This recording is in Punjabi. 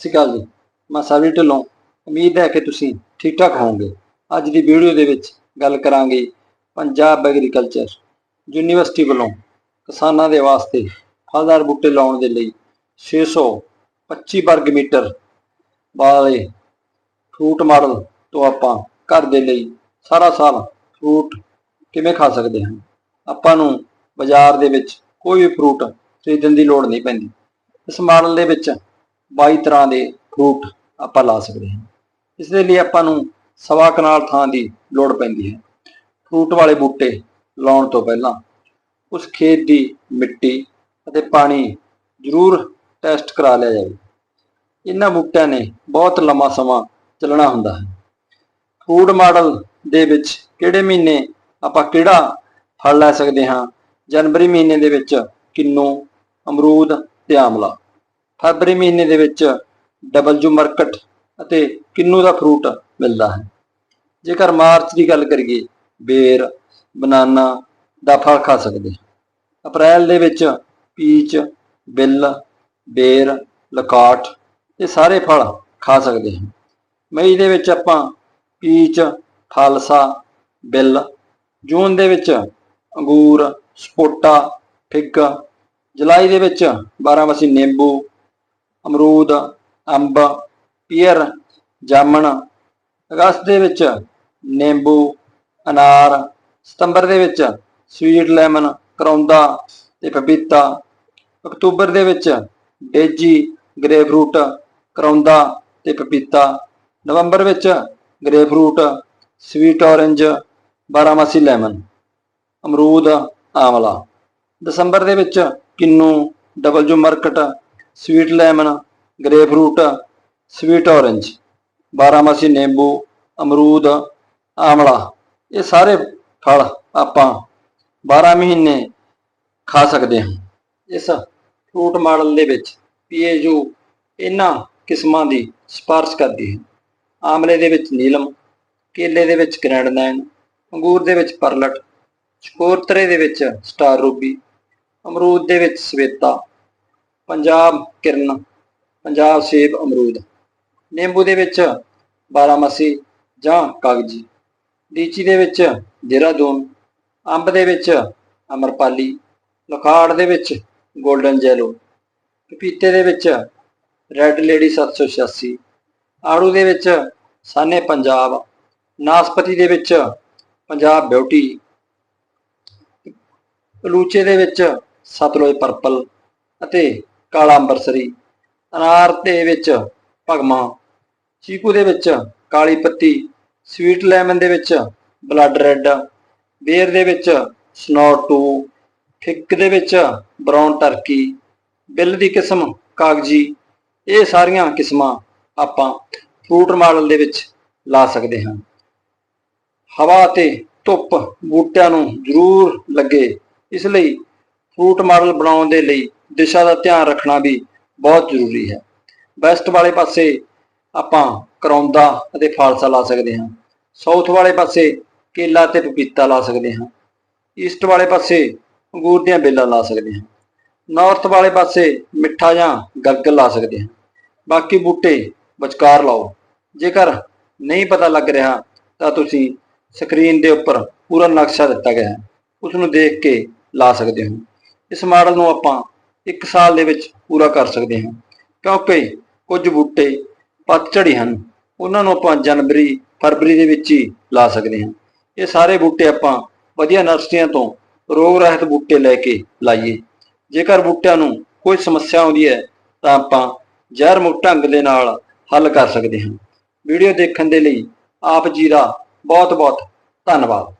ਸਤਿ ਸ਼੍ਰੀ ਅਕਾਲ ਜੀ। ਮੈਂ ਸਾਵੀ ਢਿੱਲੋਂ। ਉਮੀਦ ਹੈ ਕਿ ਤੁਸੀਂ ਠੀਕ ਠਾਕ ਹੋਵੋਗੇ। ਅੱਜ ਦੀ ਵੀਡੀਓ ਦੇ ਵਿੱਚ ਗੱਲ ਕਰਾਂਗੇ ਪੰਜਾਬ ਐਗਰੀਕਲਚਰ ਯੂਨੀਵਰਸਿਟੀ ਵੱਲੋਂ ਕਿਸਾਨਾਂ ਦੇ ਵਾਸਤੇ ਫਲਦਾਰ ਬੂਟੇ ਲਾਉਣ ਦੇ ਲਈ 625 ਵਰਗ ਮੀਟਰ ਵਾਲੇ ਫਰੂਟ ਮਾਡਲ ਤੋਂ ਆਪਾਂ ਘਰ ਦੇ ਲਈ ਸਾਰਾ ਸਾਲ ਫਰੂਟ ਕਿਵੇਂ ਖਾ ਸਕਦੇ ਹਾਂ। ਆਪਾਂ ਨੂੰ ਬਾਜ਼ਾਰ ਦੇ ਵਿੱਚ ਕੋਈ ਵੀ ਫਰੂਟ ਖਰੀਦਣ ਦੀ ਲੋੜ ਨਹੀਂ ਪੈਂਦੀ। ਇਸ ਮਾਡਲ ਦੇ ਵਿੱਚ 22 ਤਰ੍ਹਾਂ ਦੇ ਫਰੂਟ ਆਪਾਂ ਲਾ ਸਕਦੇ ਹਾਂ। ਇਸ ਦੇ ਲਈ ਆਪਾਂ ਨੂੰ ਸਵਾ ਕਨਾਲ ਥਾਂ ਦੀ ਲੋੜ ਪੈਂਦੀ ਹੈ। ਫਰੂਟ ਵਾਲੇ ਬੂਟੇ ਲਾਉਣ ਤੋਂ ਪਹਿਲਾਂ ਉਸ ਖੇਤ ਦੀ ਮਿੱਟੀ ਅਤੇ ਪਾਣੀ ਜ਼ਰੂਰ ਟੈਸਟ ਕਰਾ ਲਿਆ ਜਾਵੇ। ਇਹਨਾਂ ਬੂਟਿਆਂ ਨੇ ਬਹੁਤ ਲੰਮਾ ਸਮਾਂ ਚੱਲਣਾ ਹੁੰਦਾ ਹੈ। ਫੂਡ ਮਾਡਲ ਦੇ ਵਿੱਚ ਕਿਹੜੇ ਮਹੀਨੇ ਆਪਾਂ ਕਿਹੜਾ ਫਲ ਲੈ ਸਕਦੇ ਹਾਂ? ਜਨਵਰੀ ਮਹੀਨੇ ਦੇ ਵਿੱਚ ਕਿੰਨੂ, ਅਮਰੂਦ ਤੇ ਆਮਲਾ। ਫਰਵਰੀ ਮਹੀਨੇ ਦੇ ਵਿੱਚ ਡਬਲਯੂ ਮਰਕਟ ਅਤੇ ਕਿੰਨੂ ਦਾ ਫਰੂਟ ਮਿਲਦਾ ਹੈ। ਜੇਕਰ ਮਾਰਚ ਦੀ ਗੱਲ ਕਰੀਏ, ਬੇਰ, ਬਨਾਨਾ ਦਾ ਫਲ ਖਾ ਸਕਦੇ ਹਾਂ। ਅਪ੍ਰੈਲ ਦੇ ਵਿੱਚ ਪੀਚ, ਬਿੱਲ, ਬੇਰ, ਲਕਾਟ ਇਹ ਸਾਰੇ ਫਲ ਖਾ ਸਕਦੇ ਹਾਂ। ਮਈ ਦੇ ਵਿੱਚ ਆਪਾਂ ਪੀਚ, ਫਾਲਸਾ, ਬਿੱਲ, ਜੂਨ ਦੇ ਵਿੱਚ ਅੰਗੂਰ, ਸਪੋਟਾ, ਫਿੱਗ, ਜੁਲਾਈ ਦੇ ਵਿੱਚ ਬਾਰਾਮਸੀ ਨਿੰਬੂ ਅਮਰੂਦ, ਅੰਬ, ਪੀਅਰ, ਜਾਮਣ, ਅਗਸਤ ਦੇ ਵਿੱਚ ਨਿੰਬੂ, ਅਨਾਰ, ਸਤੰਬਰ ਦੇ ਵਿੱਚ ਸਵੀਟ ਲੈਮਨ, ਕਰੌਂਦਾ ਤੇ ਪਪੀਤਾ, ਅਕਤੂਬਰ ਦੇ ਵਿੱਚ ਡੇਜੀ, ਗ੍ਰੇਪਫਰੂਟ, ਕਰੌਂਦਾ ਤੇ ਪਪੀਤਾ, ਨਵੰਬਰ ਵਿੱਚ ਗ੍ਰੇਪਫਰੂਟ, ਸਵੀਟ ਔਰੇਂਜ, ਬਾਰਾਮਾਸੀ ਲੈਮਨ, ਅਮਰੂਦ ਆਮਲਾ ਦਸੰਬਰ ਦੇ ਵਿੱਚ ਕਿੰਨੂ W Murcott sweet lemon, grapefruit, sweet orange, ਬਾਰਾਮਾਸੀ ਨਿੰਬੂ, ਅਮਰੂਦ, ਆਮਲਾ, ਇਹ ਸਾਰੇ ਫਲ ਆਪਾਂ 12 ਮਹੀਨੇ ਖਾ ਸਕਦੇ ਹਾਂ। ਇਸ ਫਰੂਟ ਮਾਡਲ ਦੇ ਵਿੱਚ ਪੀਏਯੂ ਇਹਨਾਂ ਕਿਸਮਾਂ ਦੀ ਸਿਫਾਰਸ਼ ਕਰਦੀ ਹੈ। ਆਮਲੇ ਦੇ ਵਿੱਚ ਨੀਲਮ, ਕੇਲੇ ਦੇ ਵਿੱਚ ਗ੍ਰੈਂਡਨੈਨ ਅੰਗੂਰ ਦੇ ਵਿੱਚ ਪਰਲਟ ਚਕੋਰਤਰੇ ਦੇ ਵਿੱਚ ਸਟਾਰ ਰੂਬੀ, ਅਮਰੂਦ ਦੇ ਵਿੱਚ ਸਵੇਤਾ ਪੰਜਾਬ ਕਿਰਨ, ਪੰਜਾਬ ਸੇਬ ਅਮਰੂਦ, ਨਿੰਬੂ ਦੇ ਵਿੱਚ ਬਾਰਾਮਸੀ ਜਾਂ ਕਾਗਜੀ, ਲੀਚੀ ਦੇ ਵਿੱਚ ਦੇਹਰਾਦੂਨ, ਅੰਬ ਦੇ ਵਿੱਚ ਅਮਰਪਾਲੀ, ਲਖਾੜ ਦੇ ਵਿੱਚ 골ਡਨ ਜੈਲੋ, ਪਪੀਤੇ ਦੇ ਵਿੱਚ ਰੈੱਡ ਲੇਡੀ 786 ਆੜੂ ਦੇ ਵਿੱਚ ਸਾਨੇ ਪੰਜਾਬ, ਨਾਸਪਤੀ ਦੇ ਵਿੱਚ ਪੰਜਾਬ ਬਿਊਟੀ ਪਲੂਚੇ ਦੇ ਵਿੱਚ ਸਤਲੁਜ ਪਰਪਲ ਅਤੇ ਕਾਲਾ ਅੰਬਰਸਰੀ, ਅਨਾਰ ਦੇ ਵਿੱਚ ਭਗਮਾ, ਚੀਕੂ ਦੇ ਵਿੱਚ ਕਾਲੀ ਪੱਤੀ ਸਵੀਟ ਲੈਮਨ ਦੇ ਵਿੱਚ ਬਲੱਡ ਰੈੱਡ ਬੇਰ ਦੇ ਵਿੱਚ ਸਨੋਟ 2 ਫਿੱਕ ਦੇ ਵਿੱਚ ਬ੍ਰਾਊਨ ਟਰਕੀ ਬਿੱਲ ਦੀ ਕਿਸਮ ਕਾਗਜੀ, ਇਹ ਸਾਰੀਆਂ ਕਿਸਮਾਂ ਆਪਾਂ ਫਰੂਟ ਮਾਡਲ ਦੇ ਵਿੱਚ ਲਾ ਸਕਦੇ ਹਾਂ। ਹਵਾ ਤੇ ਧੁੱਪ ਬੂਟਿਆਂ ਨੂੰ ਜ਼ਰੂਰ ਲੱਗੇ, ਇਸ ਲਈ ਫਰੂਟ ਮਾਡਲ ਬਣਾਉਣ ਦੇ ਲਈ ਦਿਸ਼ਾ ਦਾ ਧਿਆਨ ਰੱਖਣਾ ਵੀ ਬਹੁਤ ਜ਼ਰੂਰੀ ਹੈ। ਵੈਸਟ ਵਾਲੇ ਪਾਸੇ ਆਪਾਂ ਕਰੌਂਦਾ ਅਤੇ ਫਾਲਸਾ ਲਾ ਸਕਦੇ ਹਾਂ। ਸਾਊਥ ਵਾਲੇ ਪਾਸੇ ਕੇਲਾ ਤੇ ਪਪੀਤਾ ਲਾ ਸਕਦੇ ਹਾਂ। ਈਸਟ ਵਾਲੇ ਪਾਸੇ ਅੰਗੂਰ ਦੀਆਂ ਬੇਲਾਂ ਲਾ ਸਕਦੇ ਹਾਂ। ਨਾਰਥ ਵਾਲੇ ਪਾਸੇ ਮਿੱਠਾ ਜਾਂ ਗਰਗਲ ਲਾ ਸਕਦੇ ਹਾਂ। ਬਾਕੀ ਬੂਟੇ ਵਿਚਕਾਰ ਲਾਓ। ਜੇਕਰ ਨਹੀਂ ਪਤਾ ਲੱਗ ਰਿਹਾ, ਤਾਂ ਤੁਸੀਂ ਸਕਰੀਨ ਦੇ ਉੱਪਰ ਪੂਰਾ ਨਕਸ਼ਾ ਦਿੱਤਾ ਗਿਆ ਹੈ। ਉਸ ਨੂੰ ਦੇਖ ਕੇ ਲਾ ਸਕਦੇ ਹੋ। ਇਸ ਮਾਡਲ ਨੂੰ ਆਪਾਂ 1 ਸਾਲ ਦੇ ਵਿੱਚ ਪੂਰਾ ਕਰ ਸਕਦੇ ਹਾਂ। ਕਿਉਂਕਿ ਕੁਝ ਬੂਟੇ ਪਤਝੜੀ ਹਨ। ਉਹਨਾਂ ਨੂੰ ਆਪਾਂ ਜਨਵਰੀ, ਫਰਵਰੀ ਦੇ ਵਿੱਚ ਹੀ ਲਾ ਸਕਦੇ ਹਾਂ। ਇਹ ਸਾਰੇ ਬੂਟੇ ਆਪਾਂ ਵਧੀਆ ਨਰਸਰੀਆਂ ਤੋਂ ਰੋਗ ਰਹਿਤ ਬੂਟੇ ਲੈ ਕੇ ਲਾਈਏ। ਜੇਕਰ ਬੂਟਿਆਂ ਨੂੰ ਕੋਈ ਸਮੱਸਿਆ ਆਉਂਦੀ ਹੈ, ਤਾਂ ਆਪਾਂ ਜ਼ਹਿਰ ਮੁਕਤ ਢੰਗ ਦੇ ਨਾਲ ਹੱਲ ਕਰ ਸਕਦੇ ਹਾਂ। ਵੀਡੀਓ ਦੇਖਣ ਦੇ ਲਈ ਆਪ ਜੀ ਦਾ ਬਹੁਤ ਬਹੁਤ ਧੰਨਵਾਦ।